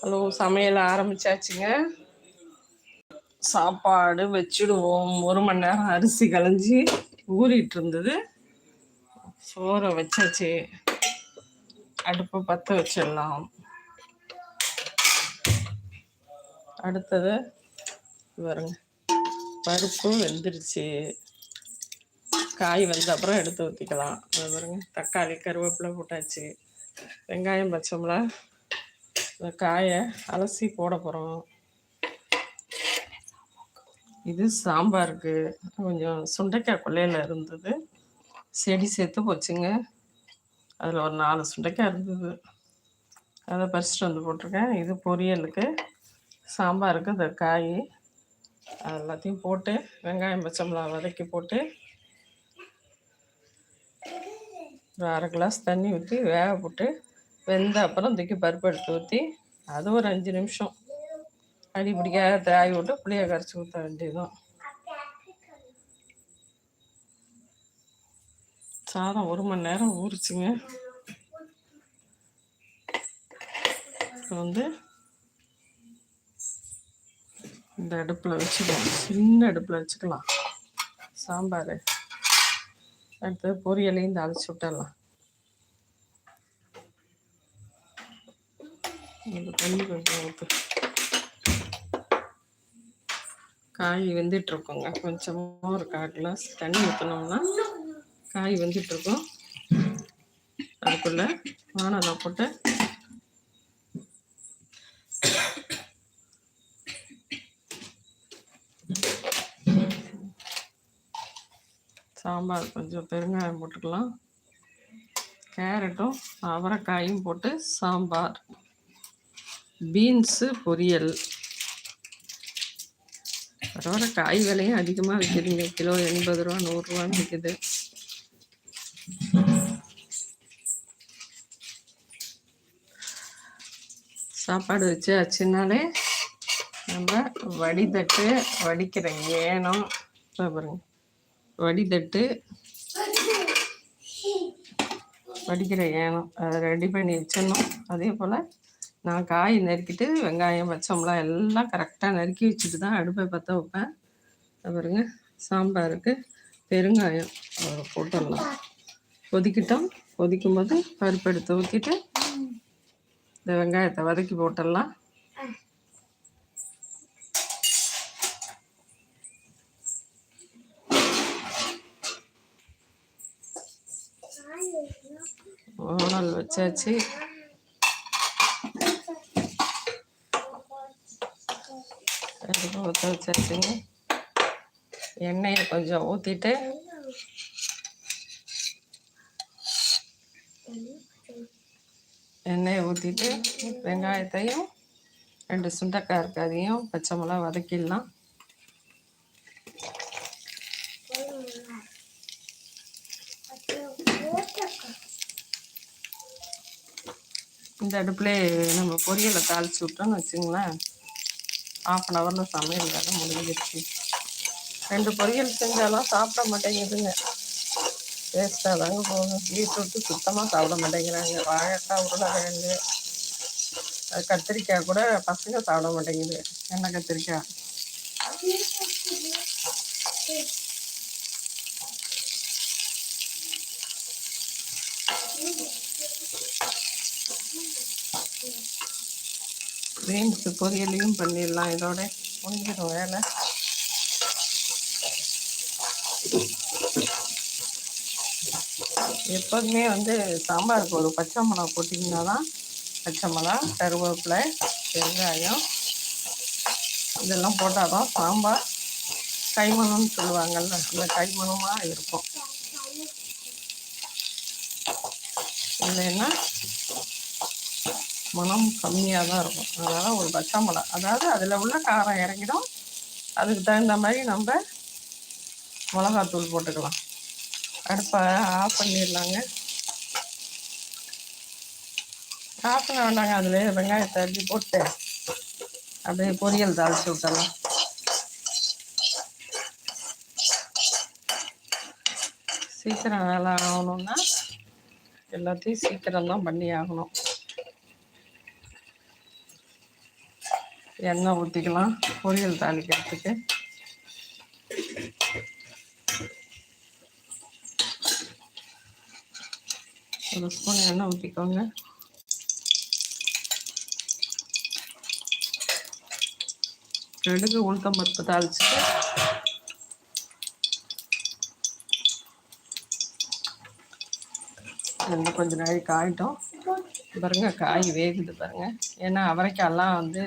Hello சமையல் ஆரம்பிச்சாச்சுங்க. சாப்பாடு வச்சுடுவோம். ஒரு மணி நேரம் அரிசி கலைஞ்சி ஊறிட்டு இருந்தது சோறை வச்சாச்சு. அடுப்பு பற்ற வச்சிடலாம். அடுத்தது வருங்க பருப்பு வெந்துருச்சு. காய் வந்த அப்புறம் எடுத்து ஊற்றிக்கலாம் அது பாருங்க. தக்காளி கருவேப்பிலை போட்டாச்சு. வெங்காயம் பச்சை மிளகா இந்த காயை அலசி போட போகிறோம் இது சாம்பாருக்கு. கொஞ்சம் சுண்டைக்காய் கொல்லையில் இருந்தது. செடி சேர்த்து போச்சுங்க. அதில் ஒரு நாலு சுண்டைக்காய் இருந்தது. அதை பறிச்சுட்டு வந்து போட்டிருக்கேன். இது பொரியலுக்கு. சாம்பாருக்கு இந்த காய். அது எல்லாத்தையும் போட்டு வெங்காயம் பச்சை மிளகா வதக்கி போட்டு ஒரு அரை கிளாஸ் தண்ணி ஊற்றி வேக போட்டு வெந்த அப்புறம் தூக்கி பருப்பு எடுத்து ஊற்றி அது ஒரு அஞ்சு நிமிஷம். அடி பிடிக்காத தாய் விட்டு புளியை கரைச்சி ஊற்ற வேண்டியதும் சாதம் ஒரு மணி நேரம் ஊறிச்சுங்க. வந்து இந்த அடுப்பில் வச்சுக்கலாம். சின்ன அடுப்பில் வச்சுக்கலாம். சாம்பார். அடுத்தது பொரியலையும் தாளிச்சு விட்டுடலாம். தண்ணி கொஞ்சம் ஊற்று காய் வெந்துட்டு இருக்கோங்க கொஞ்சமாக ஒரு கால் கிளாஸ் தண்ணி ஊற்றினோம்னா காய் வெந்துட்டு இருக்கோம் அதுக்குள்ள வானலை போட்டு சாம்பார் கொஞ்சம் பெருங்காயம் போட்டுக்கலாம். கேரட்டும் அவரைக்காயும் போட்டு சாம்பார். பீன்ஸு பொரியல். வர வர காய் விலையும் அதிகமாக விற்கிதுங்க கிலோ எண்பது ரூபா நூறுரூவான்னு விற்கிது சாப்பாடு வச்சு ஆச்சுனாலே நம்ம வடிதட்டு வடிக்கிற ஏனம் பாருங்க. வடிதட்டு. வடிக்கிற ஏனம் அதை ரெடி பண்ணி வச்சிடணும். அதே போல் நான் காய் நறுக்கிட்டு வெங்காயம் பச்சை மிளகா எல்லாம் கரெக்டாக நறுக்கி வச்சுட்டு தான் அடுப்பை பற்ற வைப்பேன். பாருங்க சாம்பாருக்கு பெருங்காயம் போட்டுடலாம். கொதிக்கிட்டோம். கொதிக்கும் போது பருப்பு எடுத்து ஊற்றிட்டு இந்த வெங்காயத்தை வதக்கி போட்டுடலாம். ஓனல் வச்சாச்சு. கடுகு ஊற்ற வச்சாச்சுங்க. எண்ணெயை கொஞ்சம் ஊற்றிட்டு எண்ணெயை ஊற்றிட்டு வெங்காயத்தையும் ரெண்டு சுண்டக்காய் இருக்காதையும் பச்சை மிளகா வதக்கிடலாம். இந்த அடுப்புலே நம்ம பொரியலை தாளிச்சு விட்டோம்னு வச்சுங்களேன். ஆஃப் அன் ஹவரில் சமையல் வேலை முடிஞ்சிருச்சு. ரெண்டு பொரியல் செஞ்சாலும் சாப்பிட மாட்டேங்குதுங்க. வேஸ்ட்டாக தாங்க போகும் பீட்ரூட்டு சுத்தமாக சாப்பிட மாட்டேங்கிறாங்க. வாழைக்காய் உருளைக்கிழங்கு கத்திரிக்காய் கூட பசங்க சாப்பிட மாட்டேங்குது. என்ன கத்திரிக்காய்? பீன்ஸு பொரியலையும் பண்ணிடலாம். இதோட முடிஞ்சிடும் வேலை. எப்போதுமே வந்து சாம்பாருக்கு ஒரு பச்சை மிளகா போட்டிங்கன்னா தான் பச்சை மிளகா கருவேப்பிலை வெங்காயம் இதெல்லாம் போட்டால் தான் சாம்பார் கைமணம்னு சொல்லுவாங்கல்ல அந்த கைமணமாக இருக்கும். இல்லைன்னா மனம் கம்மியாக தான் இருக்கும். அதனால் ஒரு பச்சை மிளகா. அதாவது அதில் உள்ள காரம் இறங்கிடும். அதுக்கு தகுந்த மாதிரி நம்ம மிளகாத்தூள் போட்டுக்கலாம். அடுப்பை ஆஃப் பண்ணிடலாங்க. ஆஃப் பண்ண வேண்டாங்க. அதில் வெங்காயத்தை அரிஞ்சு போட்டு அப்படியே பொரியல் தாளிச்சு விட்டலாம் சீக்கிரம் வேலை ஆகணும்னா எல்லாத்தையும் சீக்கிரம் தான் பண்ணி ஆகணும். எண்ணெய் ஊற்றிக்கலாம் பொரியல் தாளிக்கிறதுக்கு. ஒரு ஸ்பூன் எண்ணெய் ஊற்றிக்கோங்க கடுகு உளுத்தம் பருப்பு தாளிச்சுட்டு. இன்னும் கொஞ்சம் நாளைக்கு காயிட்டும். பாருங்க காய் வேகுது பாருங்க. ஏன்னா அவரைக்காய்லாம் வந்து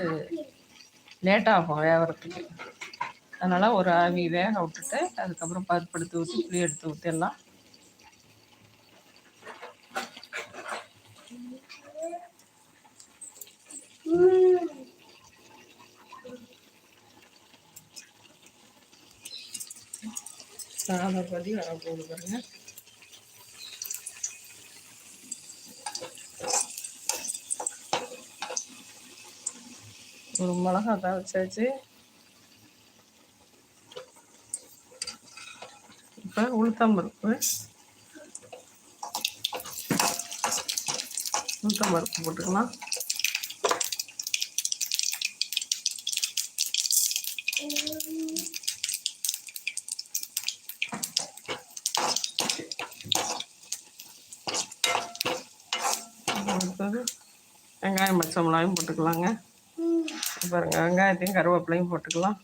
லேட் ஆகும் வேகிறதுக்கு அதனால் ஒரு ஆவி வேக விட்டுட்டு அதுக்கப்புறம் பருப்பு எடுத்து ஊற்றி புளி எடுத்து ஊற்றிடலாம் சாதம் பதி வர போகுது பாருங்க. ஒரு மிளகா தாளிச்சாச்சு இப்போ உளுத்தம்பருப்பு. உளுத்தம்பருப்பு போட்டுக்கலாம். அடுத்தது வெங்காயம் பச்சை மிளகாயும் போட்டுக்கலாங்க. பாருங்க வெங்காயத்தையும் கருவேப்பிலையும் போட்டுக்கலாம்.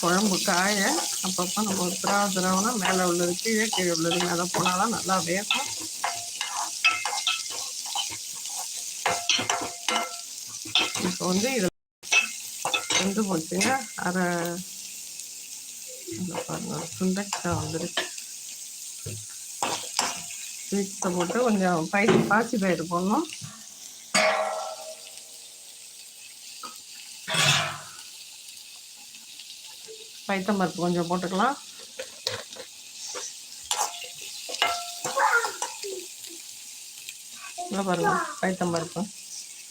குழம்பு காய அப்பப்போ நம்ம ஒரு திரவனா மேலே உள்ளது கீழே கீழே உள்ளது மேலே போனாலும் நல்லா வேகும். இப்போ வந்து இதில் வந்து போச்சுங்க. அரை பாருங்க சுண்டக்காய் வந்துருக்கு மிக்ஸை போட்டு கொஞ்சம் பயிர் பாசி பயிர் போடணும். பைத்தம்பருப்பு கொஞ்சம் போட்டுக்கலாம். இங்கே பாருங்க பைத்தம்பருப்பு.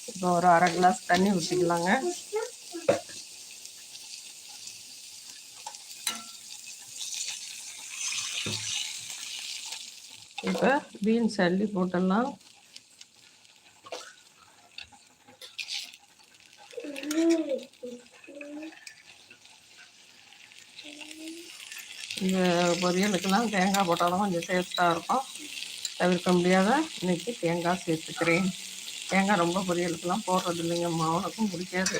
இப்போ ஒரு அரை கிளாஸ் தண்ணி ஊற்றிக்கலாங்க இப்போ பீன்ஸ் அள்ளி போட்டுடலாம் இந்த பொரியலுக்கெல்லாம் தேங்காய் போட்டாலும் கொஞ்சம் டேஸ்ட்டாக இருக்கும். தவிர்க்க முடியாத இன்னைக்கு தேங்காய் சேர்த்துக்கிறேன். தேங்காய் ரொம்ப பொரியலுக்கெல்லாம் போடுறது இல்லைங்க மாவனுக்கும் பிடிக்காது.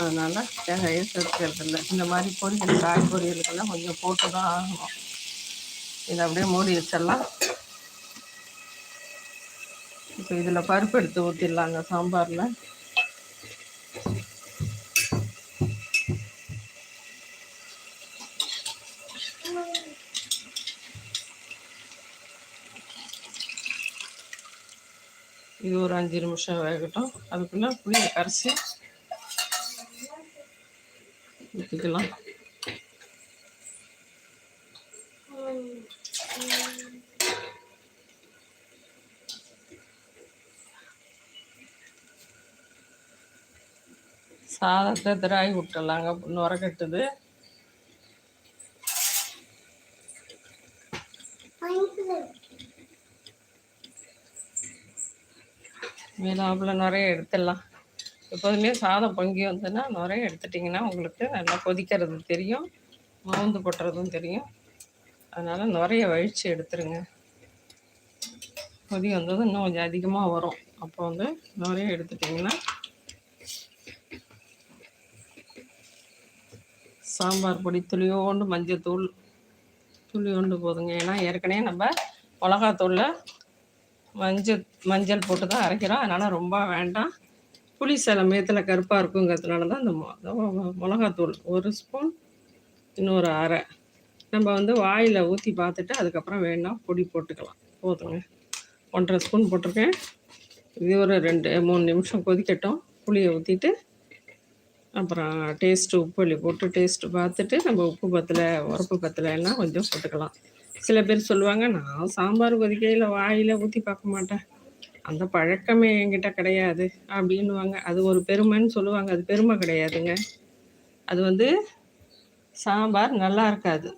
அதனால் தேங்காயே சேர்த்துக்கிறது இல்லை இந்த மாதிரி பொரியல் காய் பொரியலுக்கெல்லாம் கொஞ்சம் போட்டு தான் ஆகணும். இதை அப்படியே மூடி வச்சிடலாம். இப்போ இதில் பருப்பு எடுத்து ஊற்றிடலாங்க சாம்பாரில். இது ஒரு அஞ்சு நிமிஷம் வேகட்டும். அதுக்குள்ளே புளியை கரைச்சி ஊற்றிக்கலாம் சாதத்தை திராகி விட்டுடலாங்க. நுர கட்டுது. மேலாப்பில் நிறைய எடுத்துடலாம். எப்போதுமே சாதம் பொங்கி வந்ததுன்னா நிறைய எடுத்துட்டிங்கன்னா உங்களுக்கு நல்லா கொதிக்கிறது தெரியும். மவுந்து போட்டுறதும் தெரியும். அதனால் நிறைய வழித்து எடுத்துருங்க. கொதி வந்தது இன்னும் கொஞ்சம் அதிகமாக வரும். அப்போ வந்து நிறைய எடுத்துட்டிங்கன்னா சாம்பார் பொடி துளியோண்டு மஞ்சத்தூள் துளியோண்டு போதுங்க. ஏன்னா ஏற்கனவே நம்ம மிளகாத்தூளில் மஞ்சள் மஞ்சள் போட்டு தான் அரைக்கிறோம். அதனால் ரொம்ப வேண்டாம். புளி சில மேத்தில் கருப்பாக இருக்குங்கிறதுனால தான் இந்த மிளகாத்தூள் ஒரு ஸ்பூன் இன்னொரு அரை. நம்ம வந்து வாயில் ஊற்றி பார்த்துட்டு அதுக்கப்புறம் வேணால் பொடி போட்டுக்கலாம். போதுங்க. ஒன்றரை ஸ்பூன் போட்டிருக்கேன். இது ஒரு ரெண்டு மூணு நிமிஷம் கொதிக்கட்டும். புளியை ஊற்றிட்டு அப்புறம் டேஸ்ட்டு உப்பு போட்டு டேஸ்ட்டு பார்த்துட்டு நம்ம உப்பு பத்தலை உரப்பு பத்தலைன்னா கொஞ்சம் போட்டுக்கலாம். சில பேர் சொல்லுவாங்க நான் சாம்பார் கொதிக்கையில் வாயில் ஊற்றி பார்க்க மாட்டேன். அந்த பழக்கமே என்கிட்ட கிடையாது. அப்படின்னுவாங்க. அது ஒரு பெருமைன்னு சொல்லுவாங்க. அது பெருமை கிடையாதுங்க. அது வந்து சாம்பார் நல்லா இருக்காது.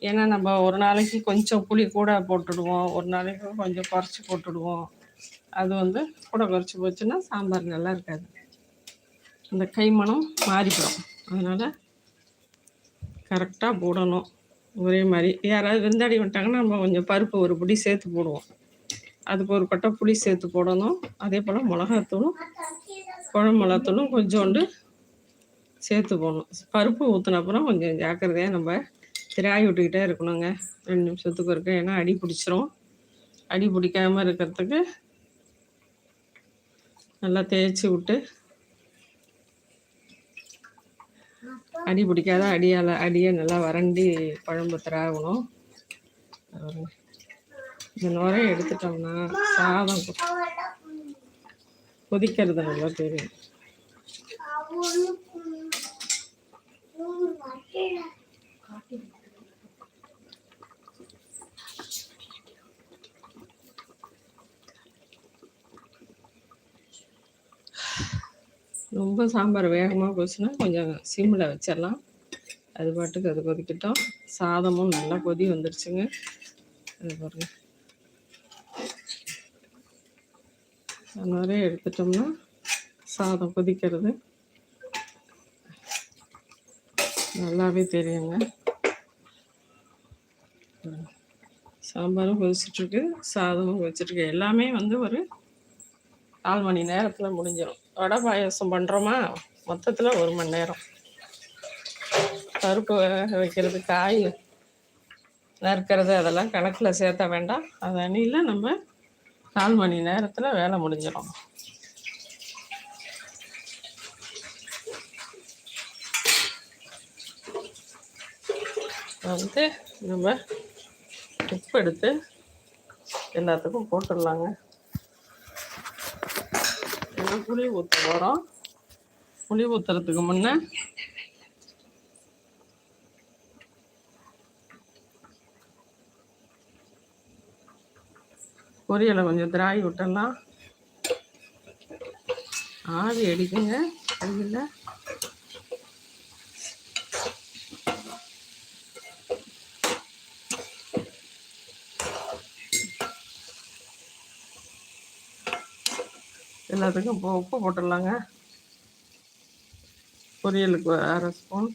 ஏன்னா நம்ம ஒரு நாளைக்கு கொஞ்சம் புளி கூட போட்டுடுவோம். ஒரு நாளைக்கு கொஞ்சம் குறைச்சி போட்டுடுவோம். அது வந்து கூட குறைச்சி போச்சுன்னா சாம்பார் நல்லா இருக்காது. அந்த கைமணம் மாறிப்படும். அதனால் கரெக்டாக போடணும். ஒரே மாதிரி. யாராவது விருந்தாடி விட்டாங்கன்னா நம்ம கொஞ்சம் பருப்பு ஒரு பிடி சேர்த்து போடுவோம். அதுக்கு ஒரு பட்டை புளி சேர்த்து போடணும். அதே போல் மிளகாத்தூளும் குழம்பு மிளகாத்தூளும் கொஞ்சோண்டு சேர்த்து போடணும். பருப்பு ஊற்றின அப்புறம் கொஞ்சம் ஜாக்கிரதையாக நம்ம திராய் விட்டுக்கிட்டே இருக்கணுங்க. ரெண்டு நிமிஷத்துக்கு இருக்க ஏன்னா அடி பிடிச்சிரும். அடி பிடிக்காமல் இருக்கிறதுக்கு நல்லா தேய்ச்சி விட்டு அடி பிடிக்காத அடியால் அடியை நல்லா வறண்டி குழம்பு திராகணும் இந்த நுரையை எடுத்துட்டோம்னா சாதம் கொதிக்கிறது நல்லா தெரியும். ரொம்ப சாம்பார் வேகமாக போச்சுன்னா கொஞ்சம் சிம்மில் வச்சிடலாம். அது பாட்டுக்கு அது கொதிக்கிட்டோம். சாதமும் நல்லா கொதி வந்துருச்சுங்க. அது பாருங்க. அந்த மாதிரி எடுத்துட்டோம்னா சாதம் கொதிக்கிறது. நல்லாவே தெரியுங்க. சாம்பாரும் கொதிச்சிட்ருக்கு சாதமும் கொதிச்சிட்ருக்கு எல்லாமே வந்து ஒரு கால் மணி நேரத்தில் முடிஞ்சிடும் வடை பாயசம் பண்ணுறோமா மொத்தத்தில் ஒரு மணி நேரம். பருப்பு வேக வைக்கிறது காய் நறுக்கிறது அதெல்லாம் கணக்கில் சேர்த்த வேண்டாம். அது அணியில் நம்ம கால் மணி நேரத்தில் வேலை முடிஞ்சிடும். வந்து நம்ம உப்பு எடுத்து எல்லாத்துக்கும் போட்டுடலாங்க. புளி ஊற்ற போகிறோம் புளி ஊற்றுறதுக்கு முன்னே பொரியலை கொஞ்சம் திராய் விட்டலாம் ஆவி அடிக்குங்க கையில் எல்லாத்துக்கும் இப்போ உப்பு போட்டுடலாங்க. பொரியலுக்கு அரை ஸ்பூன்.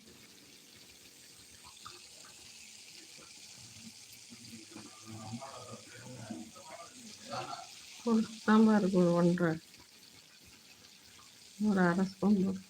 சாம்பாருக்கு ஒரு ஒன்றரை. ஒரு அரை ஸ்பூன் போட்டு.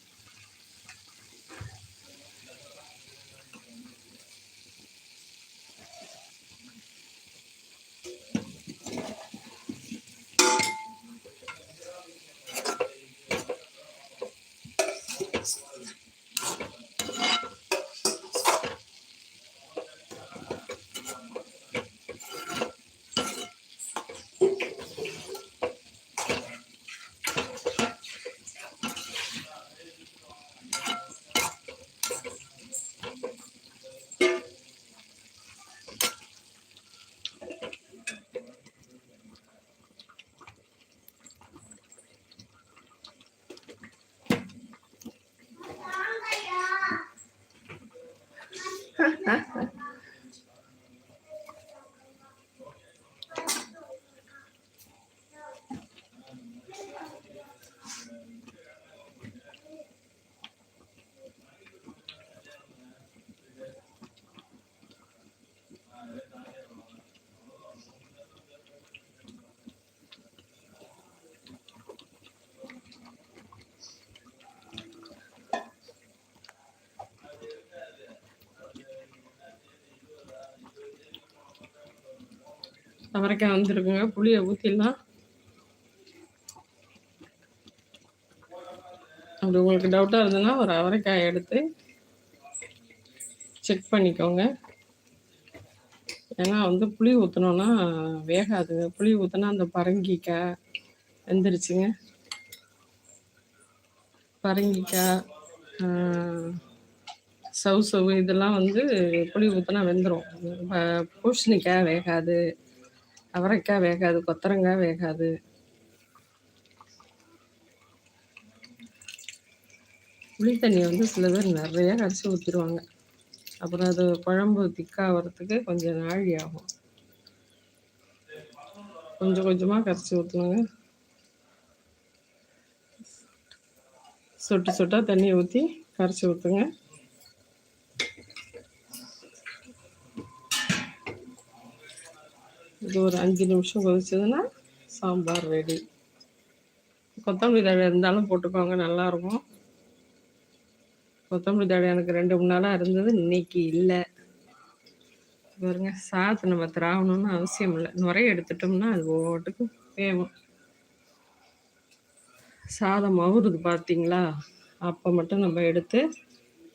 அவரைக்காய் வந்துருக்குங்க. புளியை ஊற்றிடலாம் அப்படி உங்களுக்கு டவுட்டாக இருந்ததுன்னா ஒரு அவரைக்காய் எடுத்து செக் பண்ணிக்கோங்க. ஏன்னா வந்து புளி ஊற்றினோன்னா வேகாதுங்க புளி ஊற்றினா அந்த பரங்கிக்காய் வெந்துருச்சுங்க. பரங்கிக்காய் சவு சவு இதெல்லாம் வந்து புளி ஊற்றினா வெந்துடும் பூசணிக்காய் வேகாது. அவரைக்காய் வேகாது கொத்தரங்காய் வேகாது. புளி தண்ணியை வந்து சில பேர் நிறையா கரைச்சி ஊற்றிடுவாங்க அப்புறம் அது குழம்பு திக்காகிறதுக்கு கொஞ்சம் நாழி ஆகும். கொஞ்சம் கொஞ்சமாக கரைச்சி ஊற்றணுங்க சொட்டு சொட்டாக தண்ணியை ஊற்றி கரைச்சி ஊற்றுங்க இது ஒரு அஞ்சு நிமிஷம் கொதிச்சதுன்னா சாம்பார் ரெடி கொத்தமல்லி தழை இருந்தாலும் போட்டுக்கோங்க நல்லாயிருக்கும் கொத்தமல்லி தழை எனக்கு ரெண்டு மூணு நாளாக இருந்தது இன்னைக்கு இல்லை. பாருங்க சாத்து நம்ம திராவணும்னு அவசியம் இல்லை. நுரைய எடுத்துட்டோம்னா அது ஓட்டுக்கு வேகும் சாதம் மவுறுது பார்த்தீங்களா அப்போ மட்டும் நம்ம எடுத்து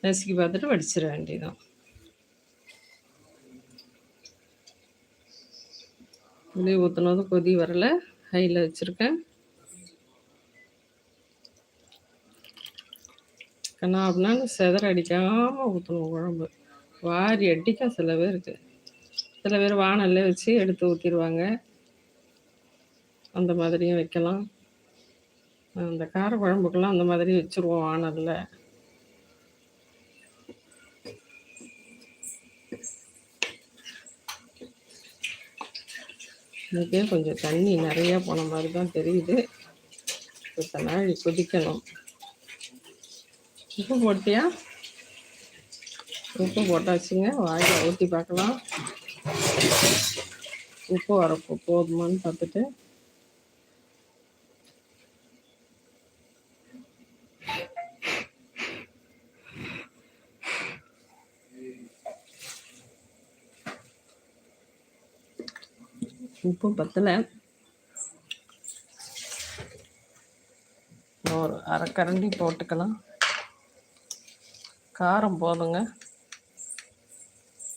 நசுக்கி பார்த்துட்டு வடிச்சிட வேண்டியதான் புளி ஊற்றினதும் கொதி வரல. ஹையில் வச்சுருக்கேன். கண்ணா அப்படின்னா செதற அடிக்காமல் ஊற்றணும் குழம்பு. வாரி அடிக்க சில பேருக்கு சில பேர் வானல்ல வச்சு எடுத்து ஊற்றிடுவாங்க அந்த மாதிரியும் வைக்கலாம். அந்த கார குழம்புக்கெல்லாம் அந்த மாதிரி வச்சுருவோம் வானலில். எனக்கே கொஞ்சம் தண்ணி நிறையா போன மாதிரி தான் தெரியுது. இப்போ நாள் கொதிக்கணும். உப்பு போட்டியா? உப்பு போட்டாச்சுங்க. வாயில் ஊற்றி பார்க்கலாம். உப்பு வரப்போ போதுமான்னு பார்த்துட்டு. உப்பு பத்தலை. ஒரு அரை கரண்டி போட்டுக்கலாம். காரம் போதுங்க.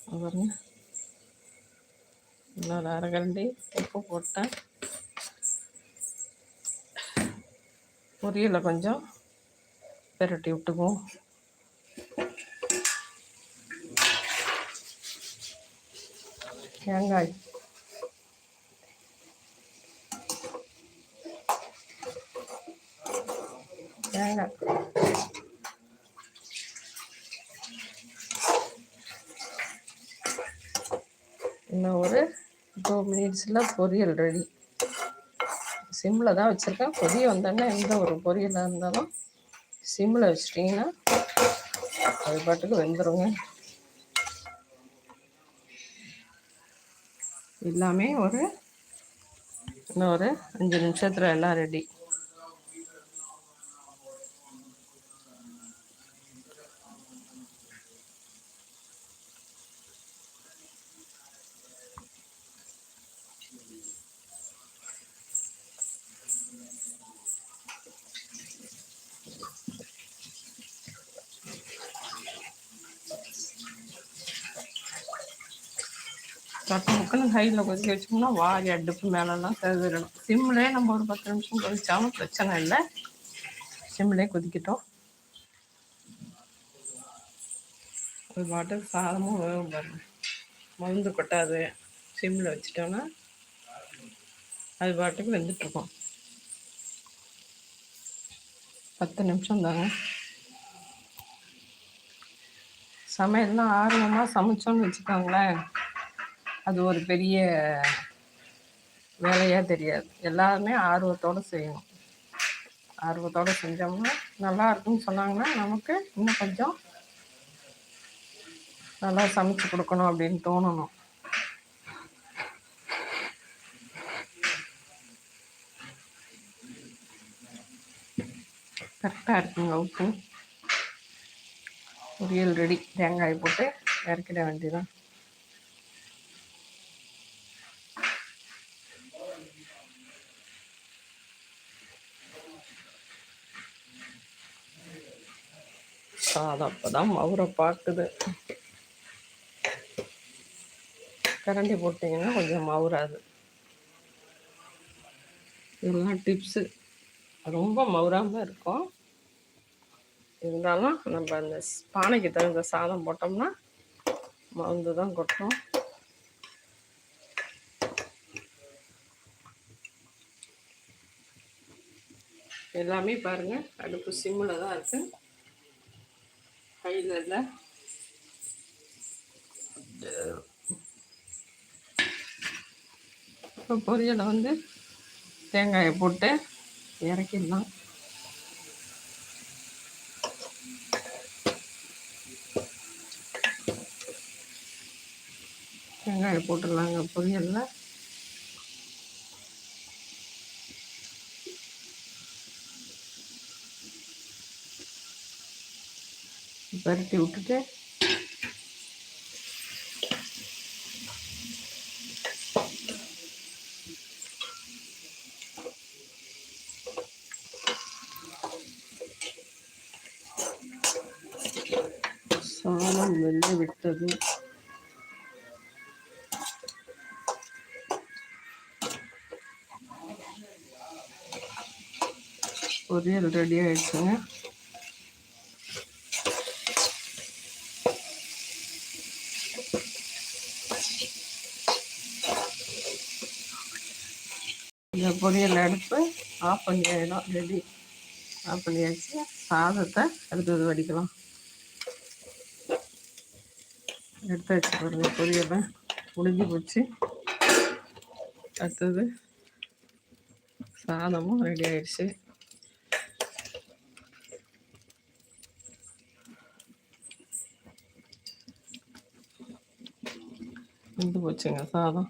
பாருங்க. இன்னொரு அரை கரண்டி உப்பு போட்டேன். பொரியலை கொஞ்சம் பெரட்டி விட்டுக்குவோம். தேங்காய் இன்னும் ஒரு டூ மினிட்ஸில் பொரியல் ரெடி சிம்மில் தான் வச்சுருக்கேன். பொரிய வந்தோடனே எந்த ஒரு பொரியலாக இருந்தாலும் சிம்மில் வச்சிட்டிங்கன்னா அது பாட்டுக்கு வெந்துடுங்க எல்லாமே ஒரு இன்னும் ஒரு அஞ்சு நிமிஷத்தில் எல்லாம் ரெடி பத்து முக்கில் ஹையில் கொதிக்க வச்சோம்னா வாரி அடுப்பு மேலெல்லாம் கருதிடணும் சிம்லேயே நம்ம ஒரு பத்து நிமிஷம் கொதிச்சாலும் பிரச்சனை இல்லை. சிம்லேயே கொதிக்கிட்டோம். ஒரு பாட்டுக்கு சாதமும் வேகும் பாருங்க. மருந்து கொட்டாது. சிம்மில் வச்சுட்டோன்னா அது பாட்டுக்கு வெந்துட்டுருக்கோம். பத்து நிமிஷம் தாங்க. சமையல்லாம் ஆர்வமாக சமைச்சோன்னு வச்சுக்கோங்களேன். அது ஒரு பெரிய வேலையாக தெரியாது. எல்லாருமே ஆர்வத்தோடு செய்யணும். ஆர்வத்தோடு செஞ்சோம்னா நல்லா இருக்குன்னு சொன்னாங்கன்னா நமக்கு இன்னும் கொஞ்சம் நல்லா சமைச்சு கொடுக்கணும் அப்படின்னு தோணணும். கரெக்டாக இருக்குங்க உப்பு. பொரியல் ரெடி தேங்காய் போட்டு இறக்கிட வேண்டியதான் அது அப்போ தான் மவுரை பார்க்குது. கரண்டி போட்டிங்கன்னா கொஞ்சம் மவுராது இதெல்லாம் டிப்ஸு ரொம்ப மவுராமல் இருக்கும். இருந்தாலும் நம்ம அந்த பானைக்கு தகுந்த சாதம் போட்டோம்னா மருந்து தான் கொட்டும். எல்லாமே பாருங்கள் அடுப்பு சிம்மில் தான் இருக்குது கையில் இல்லை? இப்போ பொரியலை வந்து தேங்காயை போட்டு இறக்கிடலாம். தேங்காயை போட்டுடலாங்க பொரியலில். பரட்டி விட்டுட்டு சாதம் வெள்ளை விட்டது பொரியல் ரெடி ஆயிடுச்சுங்க இந்த பொரியல் அடுப்பு ஆஃப் பண்ணி ஆகிடும் ரெடி ஆஃப் பண்ணியாச்சு. சாதத்தை அடுத்தது வடிக்கலாம். எடுத்து வச்சு பாருங்க பொரியலை முடிஞ்சு போச்சு. அடுத்தது சாதமும் ரெடி ஆயிடுச்சு. வெந்து போச்சுங்க சாதம்.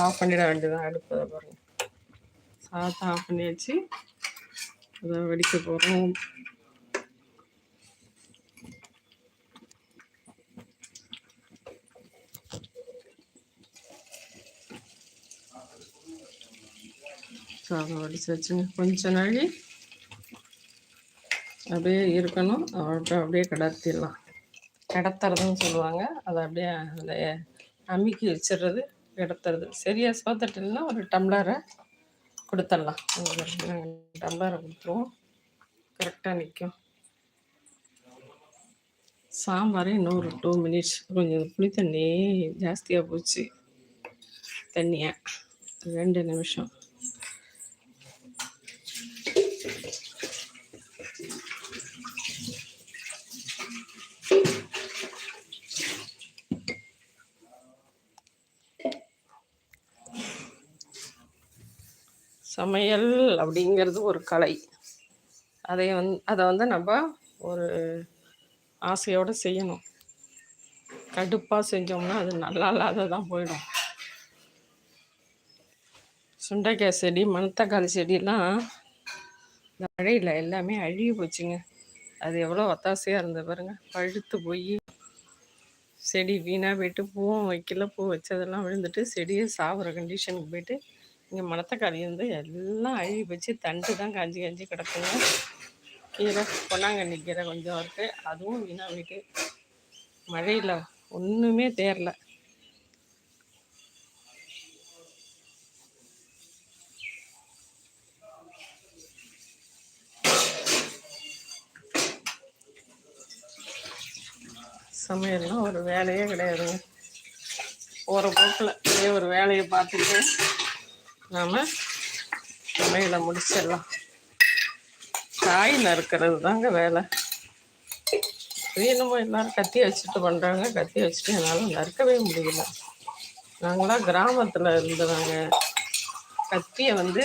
ஆஃப் பண்ணிட வேண்டியதான் அடுப்பதை அதை பாருங்க. சாதத்தை ஆஃப் பண்ணியாச்சு அதை வெடிக்க போகிறோம் சாதம் வடிச்சு வச்சுங்க. கொஞ்ச நாளி அப்படியே இருக்கணும். அவர்கிட்ட அப்படியே கிடத்திடலாம். கடத்துறதுன்னு சொல்லுவாங்க. அதை அப்படியே அதில் அமுக்கி வச்சிடுறது. கிடத்துறது சரியா சோத்தட்டில்னா ஒரு டம்ளரை கொடுத்துடலாம். நாங்கள் டம்ளரை கொடுத்துருவோம். கரெக்டாக நிற்கும். சாம்பாரே இன்னும் ஒரு டூ மினிட்ஸ் கொஞ்சம் புளி தண்ணி ஜாஸ்தியாக போச்சு. தண்ணியாக ரெண்டு நிமிஷம். சமையல் அப்படிங்கிறது ஒரு கலை. அதை வந் அதை வந்து நம்ம ஒரு ஆசையோடு செய்யணும். கடுப்பாக செஞ்சோம்னா அது நல்லா இல்லாததான் போயிடும். சுண்டைக்காய் செடி மணத்தக்காளி செடியெல்லாம் இந்த மழையில் எல்லாமே அழுகி போச்சுங்க. அது எவ்வளோ ஒத்தாசையாக இருந்தது பாருங்க. பழுத்து போய் செடி வீணாக போயிட்டு பூவும் வைக்கல பூ வச்சதெல்லாம் விழுந்துட்டு செடியே சாகுற கண்டிஷனுக்கு போயிட்டு இங்கே மணத்தக்காளி வந்து எல்லாம் அழுகி வச்சு தண்டு தான் காஞ்சி காஞ்சி கிடக்குங்க. கீரை பொன்னாங்கண்ணி கீரை கொஞ்சம் இருக்குது அதுவும் வீணாக போயிட்டு மழையில் ஒன்றுமே தேரல சமையல்லாம் ஒரு வேலையே கிடையாதுங்க. போகிற போக்கில் இதே ஒரு வேலையை பார்த்துட்டு நாம் சமையலை முடிச்சிடலாம். காய் நறுக்கிறது தாங்க வேலை. என்னமோ எல்லாரும் கத்தி வச்சுட்டு பண்ணுறாங்க கத்தி வச்சுட்டு என்னால் நறுக்கவே முடியல. நாங்களாம் கிராமத்தில் இருந்தவங்க. கத்தியை வந்து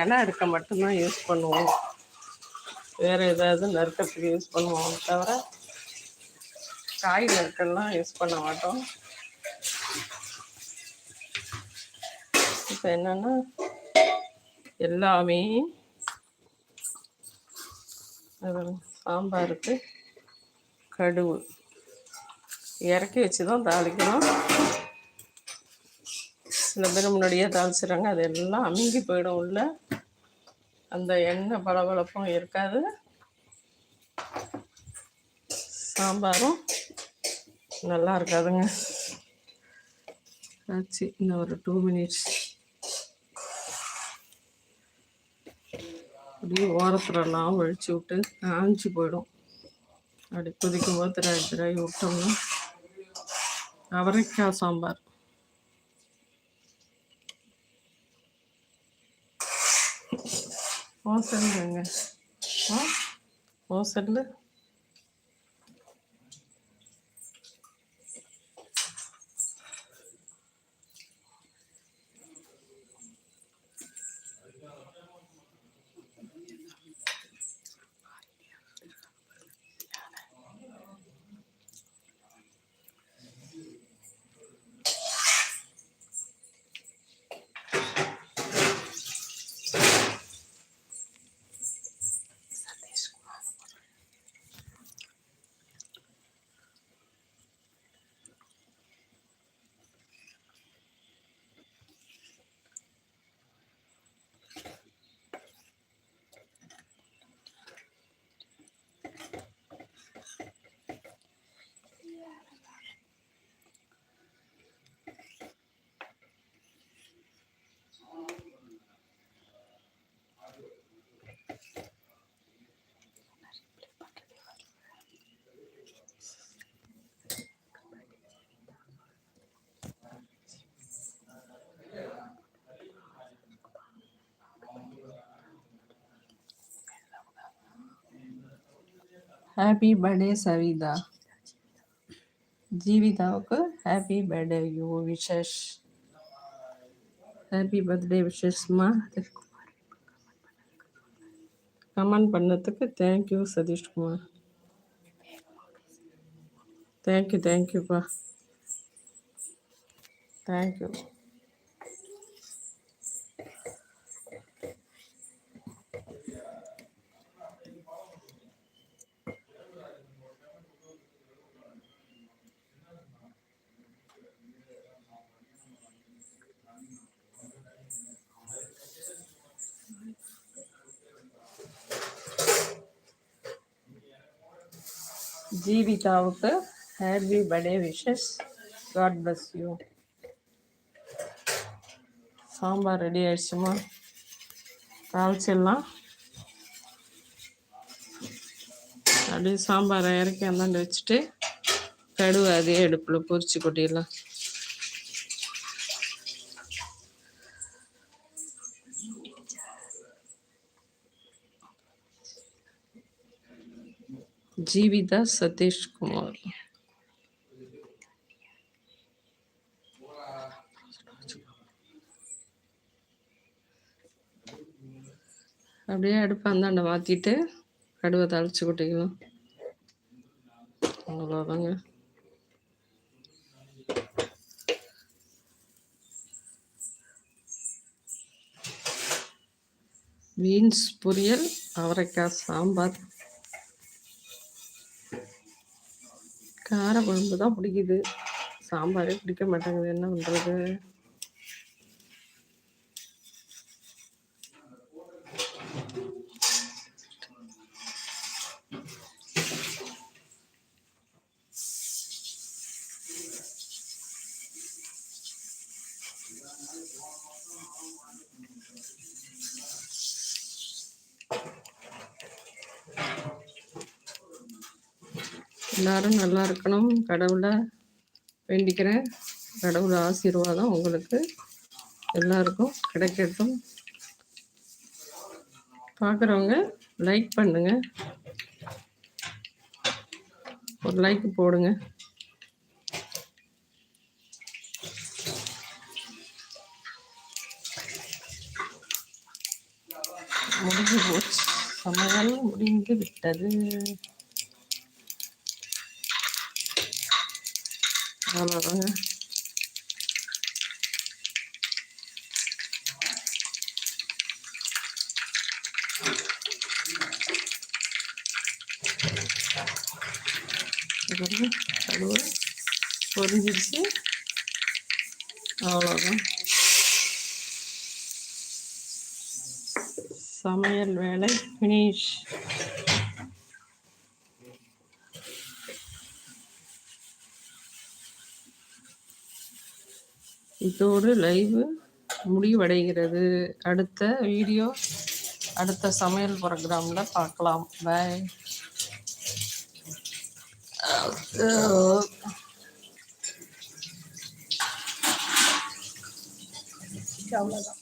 இலை இருக்க மட்டும்தான் யூஸ் பண்ணுவோம். வேறு ஏதாவது நறுக்கிறதுக்கு யூஸ் பண்ணுவோம் தவிர காய் நறுக்கெல்லாம் யூஸ் பண்ண மாட்டோம். இப்போ என்னென்னா எல்லாமே சாம்பாருக்கு கடுவு இறக்கி வச்சு தான் தாளிக்கணும். சில பேர் முன்னாடியே தாளிச்சிடுறாங்க. அது எல்லாம் அமுங்கி போயிடும் உள்ள. அந்த எண்ணெய் பளபளப்பும் இருக்காது. சாம்பாரும் நல்லா இருக்காதுங்க. ஆச்சு இன்னும் ஒரு டூ மினிட்ஸ் அப்படியே ஓரத்துலலாம் வழிச்சு விட்டு காஞ்சி போயிடும். அப்படி கொதிக்கும் போது திராய் திராய் விட்டோம்னா அவரைக்காய் சாம்பார். ஓ ஆ? ஓ happy birthday Savitha ஜீவிதாவுக்கு happy birthday you wishes happy birthday விஷஸ்மா comment பண்ணதுக்கு தேங்க்யூ சதீஷ்குமார் தேங்க்யூ தேங்க்யூப்பா thank you ஜீவிதாவுக்கு happy birthday wishes God bless you sambar ready ஆயிடுச்சுமா தாளிச்சிடலாம் அப்படியே சாம்பாரை இறக்கி அந்தாண்டு வச்சுட்டு கடுவை அதே அடுப்பில் பொரிச்சு கொட்டிடலாம் ஜீவிதா சதீஷ்குமார் அப்படியே அடுப்பு அந்தாண்ட மாற்றிட்டு கடுவை தாளிச்சு கொட்டிக்கலாம். அவ்வளோதாங்க பீன்ஸ் பொரியல் அவரைக்காய் சாம்பார். கார குழம்பு தான் பிடிக்குது. சாம்பாரே பிடிக்க மாட்டேங்குது. என்ன பண்ணுறது எல்லாரும் நல்லா இருக்கணும். கடவுளை வேண்டிக்கிறேன் கடவுள் ஆசீர்வாதம் உங்களுக்கு எல்லாருக்கும் கிடைக்கட்டும். பார்க்குறவங்க லைக் பண்ணுங்க. ஒரு லைக் போடுங்க. முடிஞ்சு போச்சு. சமையல் முடிந்து விட்டது. அவ்வளோதாங்க கடுவு பொரிஞ்சிருச்சு அவ்வளோதான் சமையல் வேலை ஃபினிஷ் இதோடு லைவ் முடிவடைகிறது. அடுத்த வீடியோ அடுத்த சமையல் ப்ரோக்ராமில் பார்க்கலாம். பாய். அவ்வளோதான்